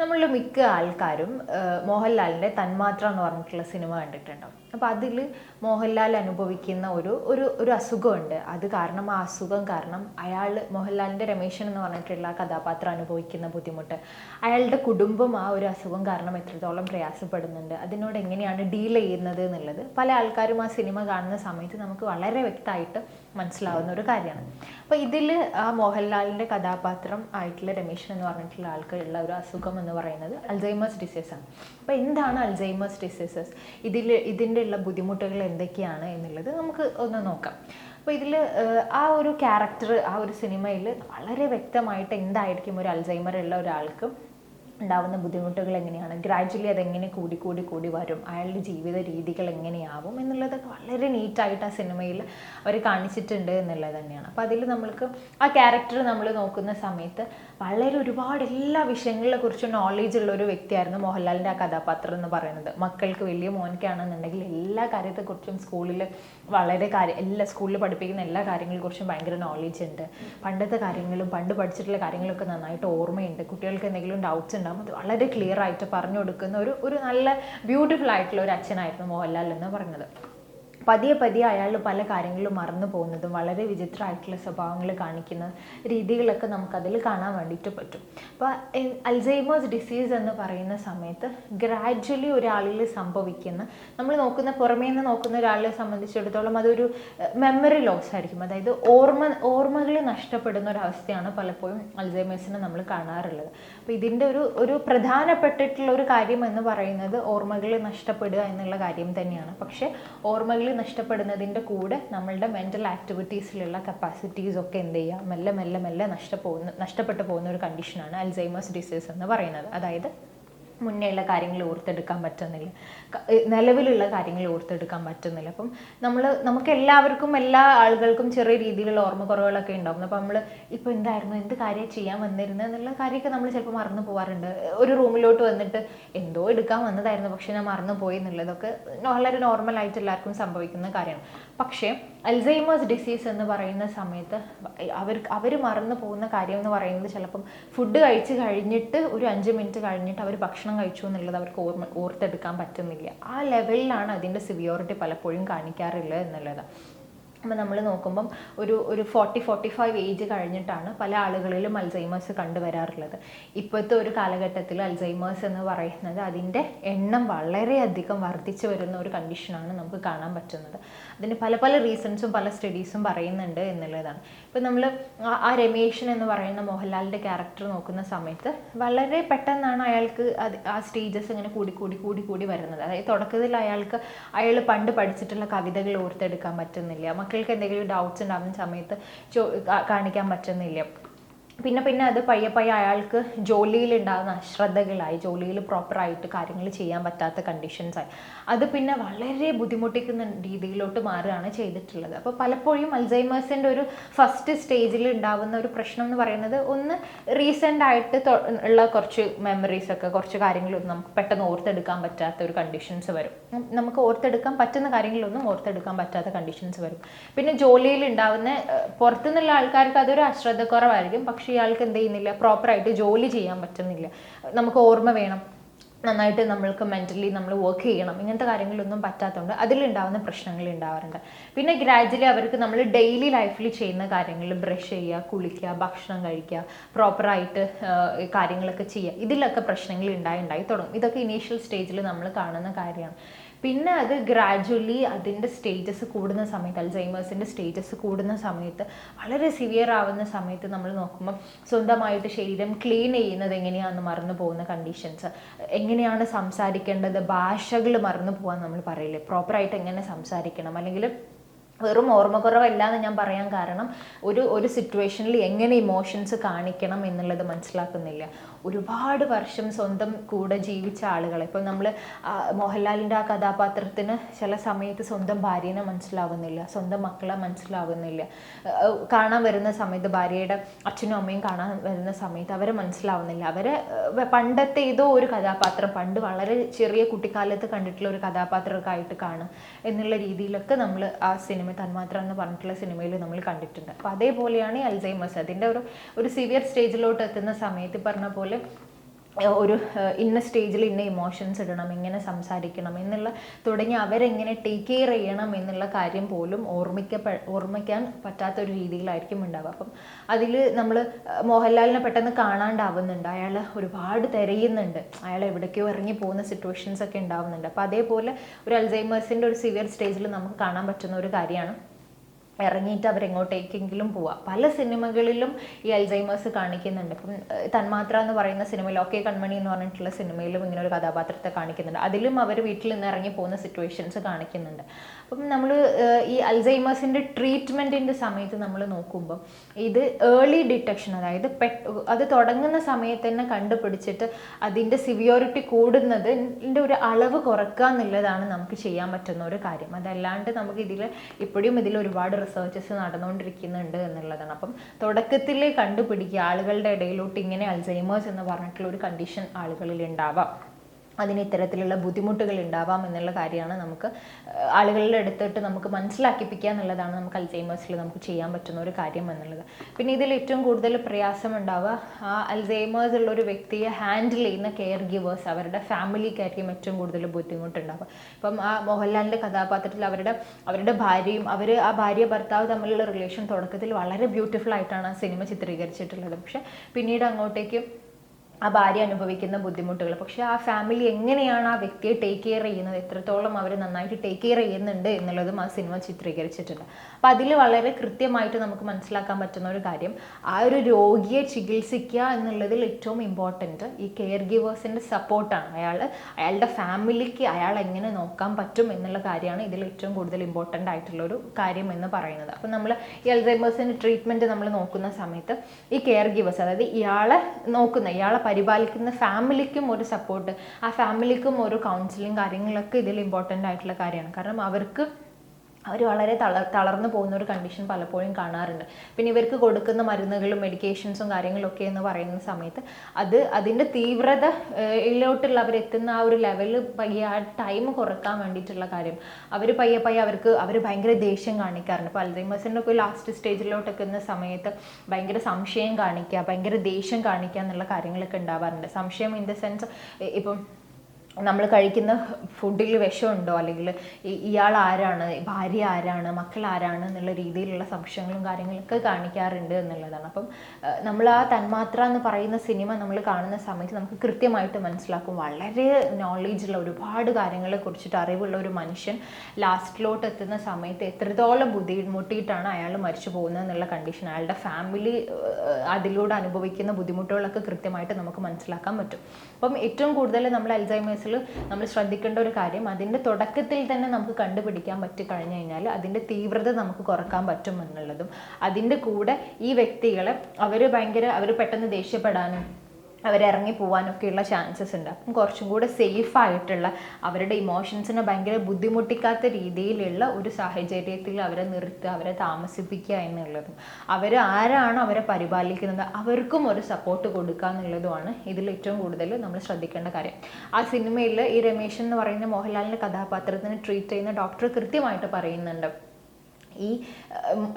നമ്മളിൽ മിക്ക ആൾക്കാരും മോഹൻലാലിന്റെ തന്മാത്ര എന്ന് പറഞ്ഞിട്ടുള്ള സിനിമ കണ്ടിട്ടുണ്ടാവും. അപ്പോൾ അതിൽ മോഹൻലാൽ അനുഭവിക്കുന്ന ഒരു ഒരു ഒരു അസുഖമുണ്ട്. അത് കാരണം ആ അസുഖം കാരണം അയാൾ മോഹൻലാലിന്റെ രമേശൻ എന്ന് പറഞ്ഞിട്ടുള്ള കഥാപാത്രം അനുഭവിക്കുന്ന ബുദ്ധിമുട്ട്. അയാളുടെ കുടുംബം ആ ഒരു അസുഖം കാരണം എത്രത്തോളം പ്രയാസപ്പെടുന്നുണ്ട് അതിനോട് എങ്ങനെയാണ് ഡീൽ ചെയ്യുന്നത് എന്നുള്ളത് പല ആൾക്കാരും ആ സിനിമ കാണുന്ന സമയത്ത് നമുക്ക് വളരെ വ്യക്തമായിട്ട് മനസ്സിലാവുന്ന ഒരു കാര്യമാണ്. അപ്പോൾ ഇതിൽ ആ മോഹൻലാലിന്റെ കഥാപാത്രം ആയിട്ടുള്ള രമേശൻ എന്ന് പറഞ്ഞിട്ടുള്ള ആൾക്കുള്ള ഒരു അസുഖം എന്ന് പറയുന്നത് അൽസൈമേഴ്സ് ആണ്. അപ്പോൾ എന്താണ് അൽസൈമേഴ്സ് ഡിസീസസ് ഇതിൽ ഇതിന്റെ ഉള്ള ബുദ്ധിമുട്ടുകൾ എന്തൊക്കെയാണ് എന്നുള്ളത് നമുക്ക് ഒന്ന് നോക്കാം. അപ്പോൾ ഇതിൽ ആ ഒരു ക്യാരക്ടർ ആ ഒരു സിനിമയിൽ വളരെ വ്യക്തമായിട്ട് എന്തായിരിക്കും ഒരു അൽസൈമർ ഉള്ള ഒരാൾക്ക് ഉണ്ടാവുന്ന ബുദ്ധിമുട്ടുകൾ എങ്ങനെയാണ്? ഗ്രാജുവലി അതെങ്ങനെ കൂടി കൂടി കൂടി വരും? അയാളുടെ ജീവിത രീതികൾ എങ്ങനെയാവും? എന്നുള്ളതൊക്കെ വളരെ നീറ്റായിട്ട് ആ സിനിമയിൽ അവർ കാണിച്ചിട്ടുണ്ട് എന്നുള്ളത് തന്നെയാണ്. അപ്പോൾ അതിൽ നമ്മൾക്ക് ആ ക്യാരക്ടർ നമ്മൾ നോക്കുന്ന സമയത്ത് വളരെ ഒരുപാട് എല്ലാ വിഷയങ്ങളെ കുറിച്ചും നോളേജ് ഉള്ള ഒരു വ്യക്തിയായിരുന്നു മോഹൻലാലിന്റെ ആ കഥാപാത്രം എന്ന് പറയുന്നത്. മക്കൾക്ക് വലിയ മോനിക്കാണെന്നുണ്ടെങ്കിൽ എല്ലാ കാര്യത്തെക്കുറിച്ചും സ്കൂളിൽ വളരെ കാര്യം എല്ലാ സ്കൂളിൽ പഠിപ്പിക്കുന്ന എല്ലാ കാര്യങ്ങളെക്കുറിച്ചും ഭയങ്കര നോളേജ് ഉണ്ട്. പണ്ടത്തെ കാര്യങ്ങളും പണ്ട് പഠിച്ചിട്ടുള്ള കാര്യങ്ങളൊക്കെ നന്നായിട്ട് ഓർമ്മയുണ്ട്. കുട്ടികൾക്ക് എന്തെങ്കിലും ഡൗട്ട്സ് ഉണ്ടാകും അത് വളരെ ക്ലിയർ ആയിട്ട് പറഞ്ഞു കൊടുക്കുന്ന ഒരു ഒരു നല്ല ബ്യൂട്ടിഫുൾ ആയിട്ടുള്ള ഒരു അച്ഛനായിരുന്നു മോഹൻലാൽ എന്ന് പറയുന്നത്. പതിയെ പതിയെ അയാൾ പല കാര്യങ്ങളും മറന്നു പോകുന്നതും വളരെ വിചിത്രമായിട്ടുള്ള സ്വഭാവങ്ങൾ കാണിക്കുന്ന രീതികളൊക്കെ നമുക്കതിൽ കാണാൻ വേണ്ടിയിട്ട് പറ്റും. അപ്പോൾ അൽസൈമേഴ്സ് ഡിസീസ് എന്ന് പറയുന്ന സമയത്ത് ഗ്രാജ്വലി ഒരാളിൽ സംഭവിക്കുന്ന നമ്മൾ നോക്കുന്ന പുറമേ നിന്ന് നോക്കുന്ന ഒരാളെ സംബന്ധിച്ചിടത്തോളം അതൊരു മെമ്മറി ലോസ് ആയിരിക്കും. അതായത് ഓർമ്മ ഓർമ്മകൾ നഷ്ടപ്പെടുന്ന ഒരു അവസ്ഥയാണ് പലപ്പോഴും അൽസൈമേഴ്സിന് നമ്മൾ കാണാറുള്ളത്. അപ്പോൾ ഇതിന്റെ ഒരു ഒരു പ്രധാനപ്പെട്ടിട്ടുള്ള ഒരു കാര്യം എന്ന് പറയുന്നത് ഓർമ്മകൾ നഷ്ടപ്പെടുക എന്നുള്ള കാര്യം തന്നെയാണ്. പക്ഷേ ഓർമ്മകൾ നഷ്ടപ്പെടുന്നതിന്റെ കൂടെ നമ്മളുടെ മെന്റൽ ആക്ടിവിറ്റീസിലുള്ള കപ്പാസിറ്റീസ് ഒക്കെ എന്ത് ചെയ്യുക? മെല്ലെ മെല്ലെ മെല്ലെ നഷ്ടപ്പോകുന്ന നഷ്ടപ്പെട്ടു പോകുന്ന ഒരു കണ്ടീഷനാണ് അൽസൈമേഴ്സ് ഡിസീസ് എന്ന് പറയുന്നത്. അതായത് മുന്നേയുള്ള കാര്യങ്ങൾ ഓർത്തെടുക്കാൻ പറ്റുന്നില്ല. നിലവിലുള്ള കാര്യങ്ങൾ ഓർത്തെടുക്കാൻ പറ്റുന്നില്ല. അപ്പം നമ്മൾ നമുക്ക് എല്ലാവർക്കും എല്ലാ ആളുകൾക്കും ചെറിയ രീതിയിലുള്ള ഓർമ്മക്കുറവുകളൊക്കെ ഉണ്ടാകും അപ്പം നമ്മൾ ഇപ്പോൾ എന്തായിരുന്നു എന്ത് കാര്യം ചെയ്യാൻ വന്നിരുന്നത് എന്നുള്ള കാര്യമൊക്കെ നമ്മൾ ചിലപ്പോൾ മറന്നു പോകാറുണ്ട് ഒരു റൂമിലോട്ട് വന്നിട്ട് എന്തോ എടുക്കാൻ വന്നതായിരുന്നു പക്ഷെ ഞാൻ മറന്നു പോയി എന്നുള്ളതൊക്കെ വളരെ നോർമലായിട്ട് എല്ലാവർക്കും സംഭവിക്കുന്ന കാര്യമാണ്. പക്ഷേ അൽസൈമേഴ്സ് ഡിസീസ് എന്ന് പറയുന്ന സമയത്ത് അവർ അവർ മറന്നു പോകുന്ന കാര്യം എന്ന് പറയുന്നത് ചിലപ്പം ഫുഡ് കഴിച്ച് കഴിഞ്ഞിട്ട് ഒരു അഞ്ച് മിനിറ്റ് കഴിഞ്ഞിട്ട് അവർ ഭക്ഷണം കഴിച്ചു എന്നുള്ളത് അവർക്ക് ഓർമ്മ ഓർത്തെടുക്കാൻ പറ്റുന്നില്ല. ആ ലെവലിലാണ് അതിന്റെ സിവിയോറിറ്റി പലപ്പോഴും കാണിക്കാറില്ല എന്നുള്ളത്. അപ്പോൾ നമ്മൾ നോക്കുമ്പം ഒരു ഒരു ഫോർട്ടി ഫോർട്ടി ഫൈവ് ഏജ് കഴിഞ്ഞിട്ടാണ് പല ആളുകളിലും അൽസൈമേഴ്സ് കണ്ടുവരാറുള്ളത്. ഇപ്പോഴത്തെ ഒരു കാലഘട്ടത്തിൽ അൽസൈമേഴ്സ് എന്ന് പറയുന്നത് അതിന്റെ എണ്ണം വളരെയധികം വർദ്ധിച്ചു വരുന്ന ഒരു കണ്ടീഷനാണ് നമുക്ക് കാണാൻ പറ്റുന്നത്. അതിന് പല പല റീസൺസും പല സ്റ്റഡീസും പറയുന്നുണ്ട് എന്നുള്ളതാണ്. ഇപ്പം നമ്മൾ ആ രമേശൻ എന്ന് പറയുന്ന മോഹൻലാലിന്റെ ക്യാരക്ടർ നോക്കുന്ന സമയത്ത് വളരെ പെട്ടെന്നാണ് അയാൾക്ക് അത് ആ സ്റ്റേജസ് ഇങ്ങനെ കൂടി കൂടി കൂടി കൂടി വരുന്നത്. അതായത് തുടക്കത്തിൽ അയാൾക്ക് അയാൾ പണ്ട് പഠിച്ചിട്ടുള്ള കവിതകൾ ഓർത്തെടുക്കാൻ പറ്റുന്നില്ല. മക്കൾക്ക് എന്തെങ്കിലും ഡൗട്ട്സ് ഉണ്ടാകുന്ന സമയത്ത് കാണിക്കാൻ പറ്റുന്നില്ല. പിന്നെ പിന്നെ അത് പയ്യെ പയ്യെ അയാൾക്ക് ജോലിയിൽ ഉണ്ടാകുന്ന അശ്രദ്ധകളായി ജോലിയിൽ പ്രോപ്പറായിട്ട് കാര്യങ്ങൾ ചെയ്യാൻ പറ്റാത്ത കണ്ടീഷൻസായി അത് പിന്നെ വളരെ ബുദ്ധിമുട്ടിക്കുന്ന രീതിയിലോട്ട് മാറുകയാണ് ചെയ്തിട്ടുള്ളത്. അപ്പോൾ പലപ്പോഴും അൽസൈമേഴ്സിന്റെ ഒരു ഫസ്റ്റ് സ്റ്റേജിൽ ഉണ്ടാകുന്ന ഒരു പ്രശ്നം എന്ന് പറയുന്നത് ഒന്ന് റീസെന്റ് ആയിട്ട് ഉള്ള കുറച്ച് മെമ്മറീസ് ഒക്കെ കുറച്ച് കാര്യങ്ങളൊന്നും നമുക്ക് പെട്ടെന്ന് ഓർത്തെടുക്കാൻ പറ്റാത്ത ഒരു കണ്ടീഷൻസ് വരും. നമുക്ക് ഓർത്തെടുക്കാൻ പറ്റുന്ന കാര്യങ്ങളൊന്നും ഓർത്തെടുക്കാൻ പറ്റാത്ത കണ്ടീഷൻസ് വരും. പിന്നെ ജോലിയിൽ ഉണ്ടാകുന്ന പുറത്തുനിന്നുള്ള ആൾക്കാർക്ക് അതൊരു അശ്രദ്ധക്കുറവായിരിക്കും. പക്ഷേ ഇയാൾക്ക് എന്ത് ചെയ്യുന്നില്ല പ്രോപ്പറായിട്ട് ജോലി ചെയ്യാൻ പറ്റുന്നില്ല. നമുക്ക് ഓർമ്മ വേണം നന്നായിട്ട് നമ്മൾക്ക് മെന്റലി നമ്മൾ വർക്ക് ചെയ്യണം ഇങ്ങനത്തെ കാര്യങ്ങളൊന്നും പറ്റാത്തതുകൊണ്ട് അതിലുണ്ടാവുന്ന പ്രശ്നങ്ങൾ ഉണ്ടാവാറുണ്ട്. പിന്നെ ഗ്രാജുവലി അവർക്ക് നമ്മൾ ഡെയിലി ലൈഫിൽ ചെയ്യുന്ന കാര്യങ്ങൾ ബ്രഷ് ചെയ്യുക കുളിക്കുക ഭക്ഷണം കഴിക്കുക പ്രോപ്പറായിട്ട് കാര്യങ്ങളൊക്കെ ചെയ്യുക ഇതിലൊക്കെ പ്രശ്നങ്ങൾ ഉണ്ടായി ഉണ്ടായി തുടങ്ങും. ഇതൊക്കെ ഇനീഷ്യൽ സ്റ്റേജിൽ നമ്മൾ കാണുന്ന കാര്യമാണ്. പിന്നെ അത് ഗ്രാജുവലി അതിന്റെ സ്റ്റേജസ് കൂടുന്ന സമയത്ത് അൽസൈമേഴ്സിന്റെ സ്റ്റേജസ് കൂടുന്ന സമയത്ത് വളരെ സിവിയർ ആവുന്ന സമയത്ത് നമ്മൾ നോക്കുമ്പോൾ സ്വന്തമായിട്ട് ശരീരം ക്ലീൻ ചെയ്യുന്നത് എങ്ങനെയാണെന്ന് മറന്നു പോകുന്ന കണ്ടീഷൻസ് എങ്ങനെയാണ് സംസാരിക്കേണ്ടത്? ഭാഷകൾ മറന്നു പോകാൻ നമ്മൾ പറയില്ലേ? പ്രോപ്പറായിട്ട് എങ്ങനെ സംസാരിക്കണം? അല്ലെങ്കിൽ വെറും ഓർമ്മക്കുറവല്ല എന്ന് ഞാൻ പറയാൻ കാരണം ഒരു ഒരു സിറ്റുവേഷനിൽ എങ്ങനെ ഇമോഷൻസ് കാണിക്കണം എന്നുള്ളത് മനസ്സിലാക്കുന്നില്ല. ഒരുപാട് വർഷം സ്വന്തം കൂടെ ജീവിച്ച ആളുകളെ ഇപ്പം നമ്മൾ മോഹൻലാലിന്റെ ആ കഥാപാത്രത്തിന് ചില സമയത്ത് സ്വന്തം ഭാര്യനെ മനസ്സിലാവുന്നില്ല സ്വന്തം മക്കളെ മനസ്സിലാവുന്നില്ല. കാണാൻ വരുന്ന സമയത്ത് ഭാര്യയുടെ അച്ഛനും അമ്മയും കാണാൻ വരുന്ന സമയത്ത് അവരെ മനസ്സിലാവുന്നില്ല. അവരെ പണ്ടത്തെ ഏതോ ഒരു കഥാപാത്രം പണ്ട് വളരെ ചെറിയ കുട്ടിക്കാലത്ത് കണ്ടിട്ടുള്ള ഒരു കഥാപാത്രമൊക്കെ ആയിട്ട് കാണും എന്നുള്ള രീതിയിലൊക്കെ നമ്മൾ ആ സിനിമ സിനിമ തന്മാത്ര എന്ന് പറഞ്ഞിട്ടുള്ള സിനിമയിൽ നമ്മൾ കണ്ടിട്ടുണ്ട്. അപ്പോൾ അതേപോലെയാണ് ഈ അൽസൈമേഴ്സ്. അതിന്റെ ഒരു ഒരു സിവിയർ സ്റ്റേജിലോട്ട് എത്തുന്ന സമയത്ത് പറഞ്ഞ പോലെ ഒരു ഇന്ന സ്റ്റേജിൽ ഇന്ന ഇമോഷൻസ് ഇടണം എങ്ങനെ സംസാരിക്കണം എന്നുള്ള തുടങ്ങി അവരെങ്ങനെ ടേക്ക് കെയർ ചെയ്യണം എന്നുള്ള കാര്യം പോലും ഓർമ്മിക്കപ്പെ ഓർമ്മിക്കാൻ പറ്റാത്ത ഒരു രീതിയിലായിരിക്കും ഉണ്ടാവുക. അപ്പം അതിൽ നമ്മൾ മോഹൻലാലിനെ പെട്ടെന്ന് കാണാണ്ടാവുന്നുണ്ട്. അയാൾ ഒരുപാട് തിരയുന്നുണ്ട്. അയാൾ എവിടേക്കോ ഇറങ്ങി പോകുന്ന സിറ്റുവേഷൻസ് ഒക്കെ ഉണ്ടാവുന്നുണ്ട്. അപ്പോൾ അതേപോലെ ഒരു അൽസൈമേഴ്സിന്റെ ഒരു സിവിയർ സ്റ്റേജിൽ നമുക്ക് കാണാൻ പറ്റുന്ന ഒരു കാര്യമാണ്. ഇറങ്ങിയിട്ട് അവരെങ്ങോട്ടേക്കെങ്കിലും പോവാം. പല സിനിമകളിലും ഈ അൽസൈമേഴ്സ് കാണിക്കുന്നുണ്ട്. ഇപ്പം തന്മാത്ര എന്ന് പറയുന്ന സിനിമയിൽ ഓക്കെ കൺമണി എന്ന് പറഞ്ഞിട്ടുള്ള സിനിമയിലും ഇങ്ങനെ ഒരു കഥാപാത്രത്തെ കാണിക്കുന്നുണ്ട്. അതിലും അവർ വീട്ടിൽ നിന്ന് ഇറങ്ങി പോകുന്ന സിറ്റുവേഷൻസ് കാണിക്കുന്നുണ്ട്. അപ്പം നമ്മൾ ഈ അൽസൈമേഴ്സിന്റെ ട്രീറ്റ്മെന്റിന്റെ സമയത്ത് നമ്മൾ നോക്കുമ്പോൾ ഇത് ഏർലി ഡിറ്റക്ഷൻ അതായത് പെ അത് തുടങ്ങുന്ന സമയത്ത് തന്നെ കണ്ടുപിടിച്ചിട്ട് അതിന്റെ സിവിയോറിറ്റി കൂടുന്നതിന്റെ ഒരു അളവ് കുറക്കുക എന്നുള്ളതാണ് നമുക്ക് ചെയ്യാൻ പറ്റുന്ന ഒരു കാര്യം. അതല്ലാണ്ട് നമുക്ക് ഇതിൽ ഇപ്പോഴും ഇതിൽ ഒരുപാട് റിസർച്ചസ് നടന്നുകൊണ്ടിരിക്കുന്നുണ്ട് എന്നുള്ളതാണ്. അപ്പം തുടക്കത്തിൽ കണ്ടുപിടിക്കുക ആളുകളുടെ ഇടയിലോട്ട് ഇങ്ങനെ അൽസൈമേഴ്സ് എന്ന് പറഞ്ഞിട്ടുള്ള ഒരു കണ്ടീഷൻ ആളുകളിൽ ഉണ്ടാവാം. അതിന് ഇത്തരത്തിലുള്ള ബുദ്ധിമുട്ടുകൾ ഉണ്ടാവാം എന്നുള്ള കാര്യമാണ് നമുക്ക് ആളുകളുടെ അടുത്തിട്ട് നമുക്ക് മനസ്സിലാക്കിപ്പിക്കുക എന്നുള്ളതാണ് നമുക്ക് അൽസൈമേഴ്സിൽ നമുക്ക് ചെയ്യാൻ പറ്റുന്ന ഒരു കാര്യം എന്നുള്ളത്. പിന്നെ ഇതിൽ ഏറ്റവും കൂടുതൽ പ്രയാസം ഉണ്ടാവുക ആ അൽസൈമേഴ്സ് ഉള്ള ഒരു വ്യക്തിയെ ഹാൻഡിൽ ചെയ്യുന്ന കെയർ ഗിവേഴ്സ് അവരുടെ ഫാമിലിക്കായിരിക്കും ഏറ്റവും കൂടുതൽ ബുദ്ധിമുട്ടുണ്ടാവുക. ഇപ്പം ആ മോഹൻലാലിന്റെ കഥാപാത്രത്തിൽ അവരുടെ അവരുടെ ഭാര്യയും അവർ ആ ഭാര്യ ഭർത്താവ് തമ്മിലുള്ള റിലേഷൻ തുടക്കത്തിൽ വളരെ ബ്യൂട്ടിഫുൾ ആയിട്ടാണ് ആ സിനിമ ചിത്രീകരിച്ചിട്ടുള്ളത്. പക്ഷേ പിന്നീട് അങ്ങോട്ടേക്ക് ആ ഭാര്യ അനുഭവിക്കുന്ന ബുദ്ധിമുട്ടുകൾ. പക്ഷെ ആ ഫാമിലി എങ്ങനെയാണ് ആ വ്യക്തിയെ ടേക്ക് കെയർ ചെയ്യുന്നത്? എത്രത്തോളം അവർ നന്നായിട്ട് ടേക്ക് കെയർ ചെയ്യുന്നുണ്ട് എന്നുള്ളതും ആ സിനിമ ചിത്രീകരിച്ചിട്ടുണ്ട്. അപ്പോൾ അതിൽ വളരെ കൃത്യമായിട്ട് നമുക്ക് മനസ്സിലാക്കാൻ പറ്റുന്ന ഒരു കാര്യം ആ ഒരു രോഗിയെ ചികിത്സിക്കുക എന്നുള്ളതിൽ ഏറ്റവും ഇമ്പോർട്ടന്റ് ഈ കെയർ ഗിവേഴ്സിന്റെ സപ്പോർട്ടാണ് അയാൾ അയാളുടെ ഫാമിലിക്ക് അയാൾ എങ്ങനെ നോക്കാൻ പറ്റും എന്നുള്ള കാര്യമാണ് ഇതിൽ ഏറ്റവും കൂടുതൽ ഇമ്പോർട്ടന്റ് ആയിട്ടുള്ള ഒരു കാര്യം എന്ന് പറയുന്നത്. അപ്പം നമ്മൾ ഈ അൽസൈമേഴ്സിന്റെ ട്രീറ്റ്മെന്റ് നമ്മൾ നോക്കുന്ന സമയത്ത് ഈ കെയർ ഗിവേഴ്സ് അതായത് ഇയാളെ നോക്കുന്ന ഇയാളെ പരിപാലിക്കുന്ന ഫാമിലിക്കും ഒരു സപ്പോർട്ട് ആ ഫാമിലിക്കും ഒരു കൗൺസിലിംഗ് കാര്യങ്ങളൊക്കെ ഇതിൽ ഇമ്പോർട്ടന്റ് ആയിട്ടുള്ള കാര്യമാണ്. കാരണം അവർക്ക് അവർ വളരെ തളർ തളർന്നു പോകുന്ന ഒരു കണ്ടീഷൻ പലപ്പോഴും കാണാറുണ്ട്. പിന്നെ ഇവർക്ക് കൊടുക്കുന്ന മരുന്നുകളും മെഡിക്കേഷൻസും കാര്യങ്ങളൊക്കെ എന്ന് പറയുന്ന സമയത്ത് അത് അതിന്റെ തീവ്രത യിലോട്ടുള്ള അവരെത്തുന്ന ആ ഒരു ലെവൽ പയ്യെ ആ ടൈം കുറയ്ക്കാൻ വേണ്ടിയിട്ടുള്ള കാര്യം. അവർ പയ്യെ പയ്യെ അവർക്ക് അവർ ഭയങ്കര ദേഷ്യം കാണിക്കാറുണ്ട്. ഇപ്പോൾ അൽദൈമസിന്റെ ഒക്കെ ലാസ്റ്റ് സ്റ്റേജിലോട്ട് എത്തുന്ന സമയത്ത് ഭയങ്കര സംശയം കാണിക്കുക ഭയങ്കര ദേഷ്യം കാണിക്കുക എന്നുള്ള കാര്യങ്ങളൊക്കെ ഉണ്ടാവാറുണ്ട്. സംശയം ഇൻ ദ സെൻസ് ഇപ്പം നമ്മൾ കഴിക്കുന്ന ഫുഡിൽ വിഷമുണ്ടോ? അല്ലെങ്കിൽ ഇയാൾ ആരാണ് ഭാര്യ ആരാണ്? മക്കൾ ആരാണ്? എന്നുള്ള രീതിയിലുള്ള സംശയങ്ങളും കാര്യങ്ങളൊക്കെ കാണിക്കാറുണ്ട് എന്നുള്ളതാണ്. അപ്പം നമ്മൾ ആ തന്മാത്ര എന്ന് പറയുന്ന സിനിമ നമ്മൾ കാണുന്ന സമയത്ത് നമുക്ക് കൃത്യമായിട്ട് മനസ്സിലാക്കും. വളരെ നോളേജുള്ള ഒരുപാട് കാര്യങ്ങളെ കുറിച്ചിട്ട് അറിവുള്ള ഒരു മനുഷ്യൻ ലാസ്റ്റിലോട്ട് എത്തുന്ന സമയത്ത് എത്രത്തോളം ബുദ്ധിമുട്ടിയിട്ടാണ് അയാൾ മരിച്ചു പോകുന്നത് എന്നുള്ള കണ്ടീഷൻ അയാളുടെ ഫാമിലി അതിലൂടെ അനുഭവിക്കുന്ന ബുദ്ധിമുട്ടുകളൊക്കെ കൃത്യമായിട്ട് നമുക്ക് മനസ്സിലാക്കാൻ പറ്റും. അപ്പം ഏറ്റവും കൂടുതൽ നമ്മൾ അൽസൈമേഴ്സിൽ നമ്മൾ ശ്രദ്ധിക്കേണ്ട ഒരു കാര്യം അതിന്റെ തുടക്കത്തിൽ തന്നെ നമുക്ക് കണ്ടുപിടിക്കാൻ പറ്റി കഴിഞ്ഞു കഴിഞ്ഞാൽ അതിന്റെ തീവ്രത നമുക്ക് കുറയ്ക്കാൻ പറ്റും എന്നുള്ളതും അതിന്റെ കൂടെ ഈ വ്യക്തികളെ അവർ ഭയങ്കര അവർ പെട്ടെന്ന് ദേഷ്യപ്പെടാനും അവരിറങ്ങി പോകാനൊക്കെയുള്ള ചാൻസസ് ഉണ്ട്. അപ്പം കുറച്ചും കൂടെ സേഫ് ആയിട്ടുള്ള അവരുടെ ഇമോഷൻസിനെ ഭയങ്കര ബുദ്ധിമുട്ടിക്കാത്ത രീതിയിലുള്ള ഒരു സാഹചര്യത്തിൽ അവരെ നിർത്തുക അവരെ താമസിപ്പിക്കുക എന്നുള്ളതും. അവർ ആരാണ് അവരെ പരിപാലിക്കുന്നത് അവർക്കും ഒരു സപ്പോർട്ട് കൊടുക്കുക എന്നുള്ളതുമാണ് ഇതിൽ ഏറ്റവും കൂടുതൽ നമ്മൾ ശ്രദ്ധിക്കേണ്ട കാര്യം. ആ സിനിമയിൽ ഈ രമേശൻ എന്ന് പറയുന്ന മോഹൻലാലിന്റെ കഥാപാത്രത്തിന് ട്രീറ്റ് ചെയ്യുന്ന ഡോക്ടർ കൃത്യമായിട്ട് പറയുന്നുണ്ട്. ഈ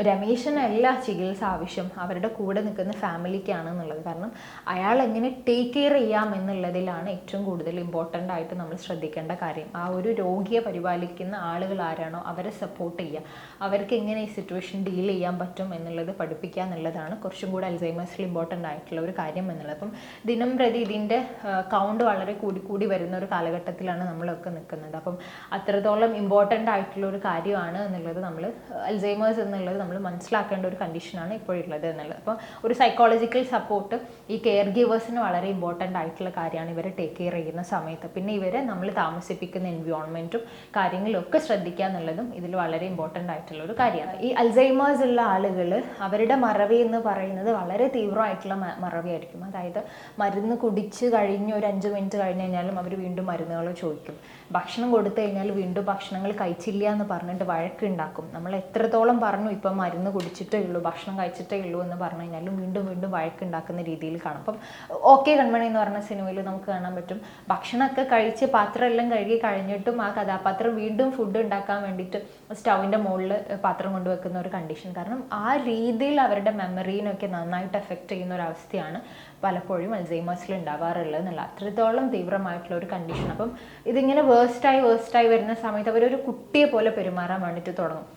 രമേശനല്ല ചികിത്സ ആവശ്യം അവരുടെ കൂടെ നിൽക്കുന്ന ഫാമിലിക്കാണ് എന്നുള്ളത് കാരണം അയാൾ എങ്ങനെ ടേക്ക് കെയർ ചെയ്യാം എന്നുള്ളതിലാണ് ഏറ്റവും കൂടുതൽ ഇമ്പോർട്ടന്റ് ആയിട്ട് നമ്മൾ ശ്രദ്ധിക്കേണ്ട കാര്യം. ആ ഒരു രോഗിയെ പരിപാലിക്കുന്ന ആളുകൾ ആരാണോ അവരെ സപ്പോർട്ട് ചെയ്യുക. അവർക്ക് എങ്ങനെ ഈ സിറ്റുവേഷൻ ഡീൽ ചെയ്യാൻ പറ്റും എന്നുള്ളത് പഠിപ്പിക്കുക എന്നുള്ളതാണ് കുറച്ചും കൂടെ അൽസൈമേഴ്സിൽ ഇമ്പോർട്ടന്റ് ആയിട്ടുള്ള ഒരു കാര്യം എന്നുള്ളത്. അപ്പം ദിനം പ്രതി ഇതിന്റെ കൗണ്ട് വളരെ കൂടി കൂടി വരുന്ന ഒരു കാലഘട്ടത്തിലാണ് നമ്മളൊക്കെ നിൽക്കുന്നത്. അപ്പം അത്രത്തോളം ഇമ്പോർട്ടന്റ് ആയിട്ടുള്ള ഒരു കാര്യമാണ് എന്നുള്ളത് നമ്മൾ അൽസൈമേഴ്സ് എന്നുള്ളത് നമ്മൾ മനസ്സിലാക്കേണ്ട ഒരു കണ്ടീഷനാണ് ഇപ്പോഴുള്ളത് എന്നുള്ളത്. അപ്പോൾ ഒരു സൈക്കോളജിക്കൽ സപ്പോർട്ട് ഈ കെയർ ഗീവേഴ്സിന് വളരെ ഇമ്പോർട്ടന്റ് ആയിട്ടുള്ള കാര്യമാണ് ഇവരെ ടേക്ക് കെയർ ചെയ്യുന്ന സമയത്ത്. പിന്നെ ഇവരെ നമ്മൾ താമസിപ്പിക്കുന്ന എൻവയോൺമെന്റും കാര്യങ്ങളും ഒക്കെ ശ്രദ്ധിക്കുക എന്നുള്ളതും ഇതിൽ വളരെ ഇമ്പോർട്ടന്റ് ആയിട്ടുള്ള ഒരു കാര്യമാണ്. ഈ അൽസൈമേഴ്സ് ഉള്ള ആളുകൾ അവരുടെ മറവി എന്ന് പറയുന്നത് വളരെ തീവ്രമായിട്ടുള്ള മറവിയായിരിക്കും. അതായത് മരുന്ന് കുടിച്ച് കഴിഞ്ഞ് ഒരു അഞ്ച് മിനിറ്റ് കഴിഞ്ഞ് കഴിഞ്ഞാലും അവർ വീണ്ടും മരുന്നുകൾ ചോദിക്കും. ഭക്ഷണം കൊടുത്തു കഴിഞ്ഞാൽ വീണ്ടും ഭക്ഷണങ്ങൾ കഴിച്ചില്ല എന്ന് പറഞ്ഞിട്ട് വഴക്കുണ്ടാക്കും. നമ്മൾ എത്രത്തോളം പറഞ്ഞു ഇപ്പം മരുന്ന് കുടിച്ചിട്ടേ ഉള്ളൂ ഭക്ഷണം കഴിച്ചിട്ടേ ഉള്ളൂ എന്ന് പറഞ്ഞു കഴിഞ്ഞാലും വീണ്ടും വീണ്ടും വഴക്കുണ്ടാക്കുന്ന രീതിയിൽ കാണും. അപ്പം ഓക്കെ കൺമണി എന്ന് പറഞ്ഞ സിനിമയിൽ നമുക്ക് കാണാൻ പറ്റും. ഭക്ഷണമൊക്കെ കഴിച്ച് പാത്രം എല്ലാം കഴുകി കഴിഞ്ഞിട്ടും ആ കഥാപാത്രം വീണ്ടും ഫുഡ് ഉണ്ടാക്കാൻ വേണ്ടിയിട്ട് സ്റ്റൗവിന്റെ മുകളിൽ പാത്രം കൊണ്ടുവെക്കുന്ന ഒരു കണ്ടീഷൻ കാരണം ആ രീതിയിൽ അവരുടെ മെമ്മറീനൊക്കെ നന്നായിട്ട് എഫക്റ്റ് ചെയ്യുന്ന ഒരു അവസ്ഥയാണ് പലപ്പോഴും അൽസൈമേഴ്സിൽ ഉണ്ടാവാറുള്ളത് എന്നുള്ള അത്രത്തോളം തീവ്രമായിട്ടുള്ള ഒരു കണ്ടീഷൻ അപ്പം ഇതിങ്ങനെ വേഴ്സ്റ്റായി വേഴ്സ്റ്റായി വരുന്ന സമയത്ത് അവരൊരു കുട്ടിയെ പോലെ പെരുമാറാൻ വേണ്ടിയിട്ട് തുടങ്ങും.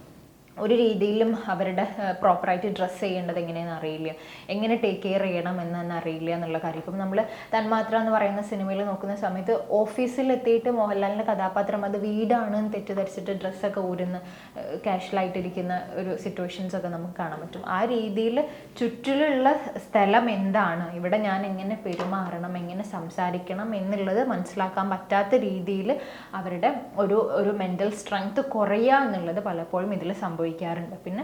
ഒരു രീതിയിലും അവരുടെ പ്രോപ്പറായിട്ട് ഡ്രസ്സ് ചെയ്യേണ്ടത് എങ്ങനെയെന്ന് അറിയില്ല. എങ്ങനെ ടേക്ക് കെയർ ചെയ്യണം എന്ന് തന്നെ അറിയില്ല എന്നുള്ള കാര്യം. ഇപ്പം നമ്മൾ തന്മാത്ര എന്ന് പറയുന്ന സിനിമയിൽ നോക്കുന്ന സമയത്ത് ഓഫീസിൽ എത്തിയിട്ട് മോഹൻലാലിന്റെ കഥാപാത്രം അത് വീടാണ് തെറ്റിദ്ധരിച്ചിട്ട് ഡ്രസ്സൊക്കെ ഊരുന്ന കാഷ്വലായിട്ടിരിക്കുന്ന ഒരു സിറ്റുവേഷൻസ് ഒക്കെ നമുക്ക് കാണാൻ പറ്റും. ആ രീതിയിൽ ചുറ്റിലുള്ള സ്ഥലം എന്താണ്? ഇവിടെ ഞാൻ എങ്ങനെ പെരുമാറണം? എങ്ങനെ സംസാരിക്കണം? എന്നുള്ളത് മനസ്സിലാക്കാൻ പറ്റാത്ത രീതിയിൽ അവരുടെ ഒരു ഒരു മെന്റൽ സ്ട്രെങ്ത് കുറയുക എന്നുള്ളത് പലപ്പോഴും ഇതിൽ സംഭവിക്കാറുണ്ട്. പിന്നെ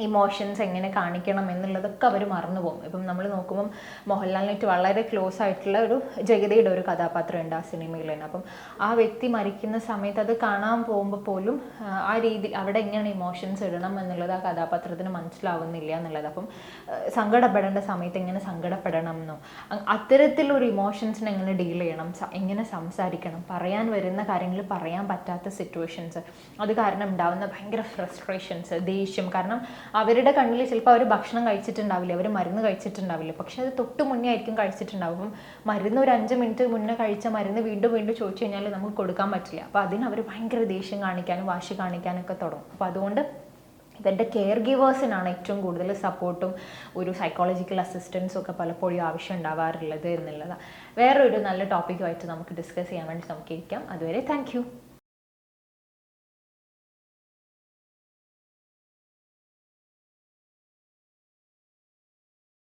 ഇമോഷൻസ് എങ്ങനെ കാണിക്കണം എന്നുള്ളതൊക്കെ അവർ മറന്നു പോകും ഇപ്പം നമ്മൾ നോക്കുമ്പം മോഹൻലാലിനായിട്ട് വളരെ ക്ലോസ് ആയിട്ടുള്ള ഒരു ജഗതിയുടെ ഒരു കഥാപാത്രം ഉണ്ട് ആ സിനിമയിൽ തന്നെ. അപ്പം ആ വ്യക്തി മരിക്കുന്ന സമയത്ത് അത് കാണാൻ പോകുമ്പോൾ പോലും ആ, രീതി അവിടെ എങ്ങനെ ഇമോഷൻസ് ഇടണം എന്നുള്ളത് ആ കഥാപാത്രത്തിന് മനസ്സിലാവുന്നില്ല എന്നുള്ളത്. അപ്പം സങ്കടപ്പെടേണ്ട സമയത്ത് എങ്ങനെ സങ്കടപ്പെടണം എന്നോ അത്തരത്തിലൊരു ഇമോഷൻസിനെ എങ്ങനെ ഡീൽ ചെയ്യണം എങ്ങനെ സംസാരിക്കണം പറയാൻ വരുന്ന കാര്യങ്ങൾ പറയാൻ പറ്റാത്ത സിറ്റുവേഷൻസ് അത് കാരണം ഉണ്ടാവുന്ന ഭയങ്കര ഫ്രസ്ട്രേഷൻസ് ദേഷ്യം. കാരണം അവരുടെ കണ്ണിൽ ചിലപ്പോൾ അവർ ഭക്ഷണം കഴിച്ചിട്ടുണ്ടാവില്ല അവർ മരുന്ന് കഴിച്ചിട്ടുണ്ടാവില്ല. പക്ഷെ അത് തൊട്ട് മുന്നേ ആയിരിക്കും കഴിച്ചിട്ടുണ്ടാവും മരുന്ന് ഒരു അഞ്ച് മിനിറ്റ് മുന്നേ കഴിച്ച മരുന്ന് വീണ്ടും വീണ്ടും ചോദിച്ചു കഴിഞ്ഞാൽ നമുക്ക് കൊടുക്കാൻ പറ്റില്ല. അപ്പോൾ അതിന് അവർ ഭയങ്കര ദേഷ്യം കാണിക്കാനും വാശി കാണിക്കാനൊക്കെ തുടങ്ങും. അപ്പോൾ അതുകൊണ്ട് ഇവരുടെ കെയർ ഗിവേഴ്സിനാണ് ഏറ്റവും കൂടുതൽ സപ്പോർട്ടും ഒരു സൈക്കോളജിക്കൽ അസിസ്റ്റൻസും ഒക്കെ പലപ്പോഴും ആവശ്യം ഉണ്ടാവാറുള്ളത് എന്നുള്ളതാണ് വേറൊരു നല്ല ടോപ്പിക്കുമായിട്ട് നമുക്ക് ഡിസ്കസ് ചെയ്യാൻ വേണ്ടി നമുക്ക് ഇരിക്കാം. അതുവരെ താങ്ക്